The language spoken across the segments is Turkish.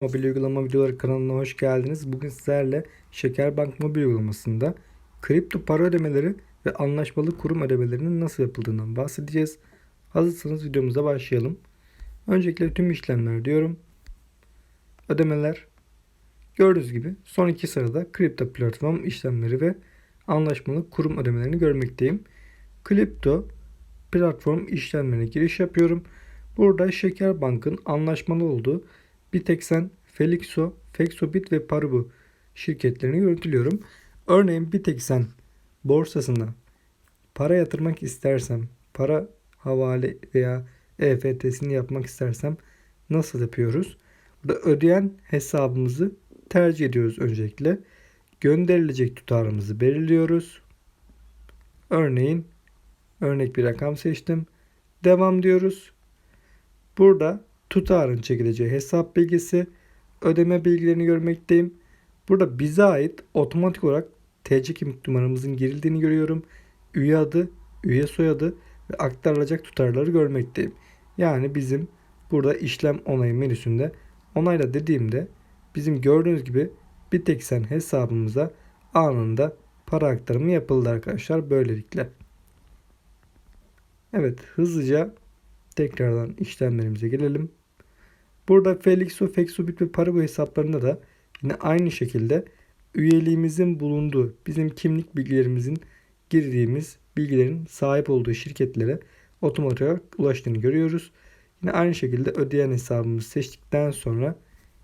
Mobil uygulama videoları kanalına hoş geldiniz. Bugün sizlerle Şekerbank mobil uygulamasında kripto para ödemeleri ve anlaşmalı kurum ödemelerinin nasıl yapıldığından bahsedeceğiz. Hazırsanız videomuza başlayalım. Öncelikle tüm işlemler diyorum. Ödemeler. Gördüğünüz gibi son iki sırada kripto platform işlemleri ve anlaşmalı kurum ödemelerini görmekteyim. Kripto platform işlemlerine giriş yapıyorum. Burada Şekerbank'ın anlaşmalı olduğu Bitexen, Felixo, Fexobit ve Paribu şirketlerini görüntülüyorum. Örneğin Bitexen borsasına para yatırmak istersem, para havale veya EFT'sini yapmak istersem nasıl yapıyoruz? Burada ödeyen hesabımızı tercih ediyoruz öncelikle. Gönderilecek tutarımızı belirliyoruz. Örneğin örnek bir rakam seçtim. Devam diyoruz. Burada tutarın çekileceği hesap bilgisi, ödeme bilgilerini görmekteyim. Burada bize ait otomatik olarak TC kimlik numaramızın girildiğini görüyorum. Üye adı, üye soyadı ve aktarılacak tutarları görmekteyim. Yani bizim burada işlem onayı menüsünde onayla dediğimde bizim gördüğünüz gibi Bitexen hesabımıza anında para aktarımı yapıldı arkadaşlar böylelikle. Evet hızlıca tekrardan işlemlerimize gelelim. Burada Felixo, Fexubit ve Paribu hesaplarında da yine aynı şekilde üyeliğimizin bulunduğu, bizim kimlik bilgilerimizin girdiğimiz bilgilerin sahip olduğu şirketlere otomatik ulaştığını görüyoruz. Yine aynı şekilde ödeyen hesabımızı seçtikten sonra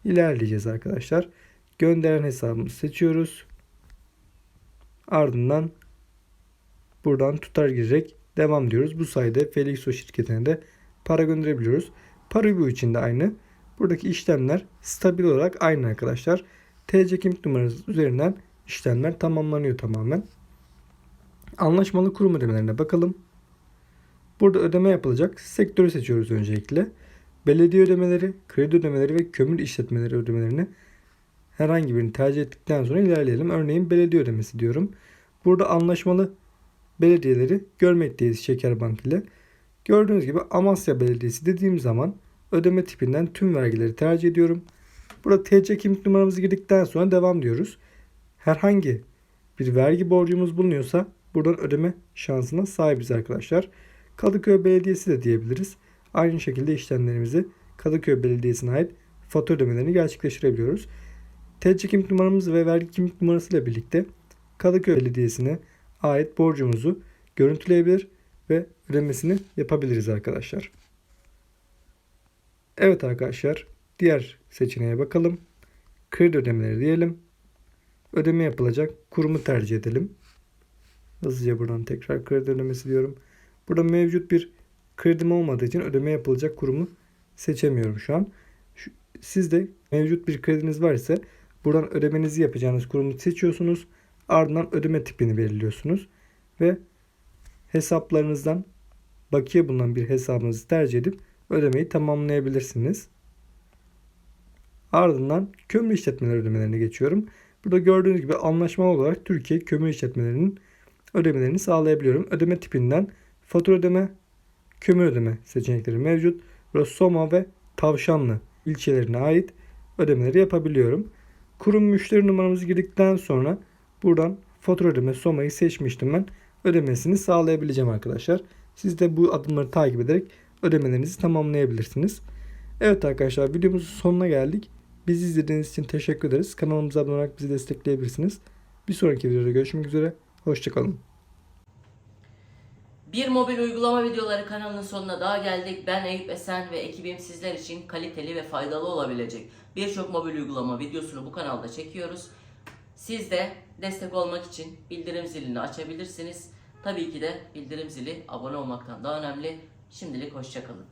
ilerleyeceğiz arkadaşlar. Gönderen hesabımızı seçiyoruz. Ardından buradan tutar girerek devam diyoruz. Bu sayede Felixo şirketine de para gönderebiliyoruz. Paribu için de aynı. Buradaki işlemler stabil olarak aynı arkadaşlar. TC kimlik numarası üzerinden işlemler tamamlanıyor tamamen. Anlaşmalı kurum ödemelerine bakalım. Burada ödeme yapılacak sektörü seçiyoruz öncelikle. Belediye ödemeleri, kredi ödemeleri ve kömür işletmeleri ödemelerini herhangi birini tercih ettikten sonra ilerleyelim. Örneğin belediye ödemesi diyorum. Burada anlaşmalı belediyeleri görmekteyiz Şekerbank ile. Gördüğünüz gibi Amasya Belediyesi dediğim zaman ödeme tipinden tüm vergileri tercih ediyorum. Burada TC kimlik numaramızı girdikten sonra devam diyoruz. Herhangi bir vergi borcumuz bulunuyorsa buradan ödeme şansına sahibiz arkadaşlar. Kadıköy Belediyesi de diyebiliriz. Aynı şekilde işlemlerimizi Kadıköy Belediyesi'ne ait fatura ödemelerini gerçekleştirebiliyoruz. TC kimlik numaramız ve vergi kimlik numarası ile birlikte Kadıköy Belediyesi'ne ait borcumuzu görüntüleyebilir ve ödemesini yapabiliriz arkadaşlar. Evet arkadaşlar diğer seçeneğe bakalım. Kredi ödemeleri diyelim. Ödeme yapılacak kurumu tercih edelim. Hızlıca buradan tekrar kredi ödemesi diyorum. Burada mevcut bir kredim olmadığı için ödeme yapılacak kurumu seçemiyorum şu an. Sizde mevcut bir krediniz var ise buradan ödemenizi yapacağınız kurumu seçiyorsunuz. Ardından ödeme tipini belirliyorsunuz. Ve hesaplarınızdan bakiye bulunan bir hesabınızı tercih edip ödemeyi tamamlayabilirsiniz. Ardından kömür işletmeleri ödemelerine geçiyorum. Burada gördüğünüz gibi anlaşmalı olarak Türkiye kömür işletmelerinin ödemelerini sağlayabiliyorum. Ödeme tipinden fatura ödeme, kömür ödeme seçenekleri mevcut. Burada ve Tavşanlı ilçelerine ait ödemeleri yapabiliyorum. Kurum müşteri numaramızı girdikten sonra buradan fatura ödeme Soma'yı seçmiştim ben. Ödemesini sağlayabileceğim arkadaşlar. Siz de bu adımları takip ederek ödemelerinizi tamamlayabilirsiniz. Evet arkadaşlar videomuzun sonuna geldik. Bizi izlediğiniz için teşekkür ederiz. Kanalımıza abone olarak bizi destekleyebilirsiniz. Bir sonraki videoda görüşmek üzere. Hoşçakalın. Bir mobil uygulama videoları kanalının sonuna daha geldik. Ben Eyüp Esen ve ekibim sizler için kaliteli ve faydalı olabilecek birçok mobil uygulama videosunu bu kanalda çekiyoruz. Siz de destek olmak için bildirim zilini açabilirsiniz. Tabii ki de bildirim zili abone olmaktan daha önemli. Şimdilik hoşçakalın.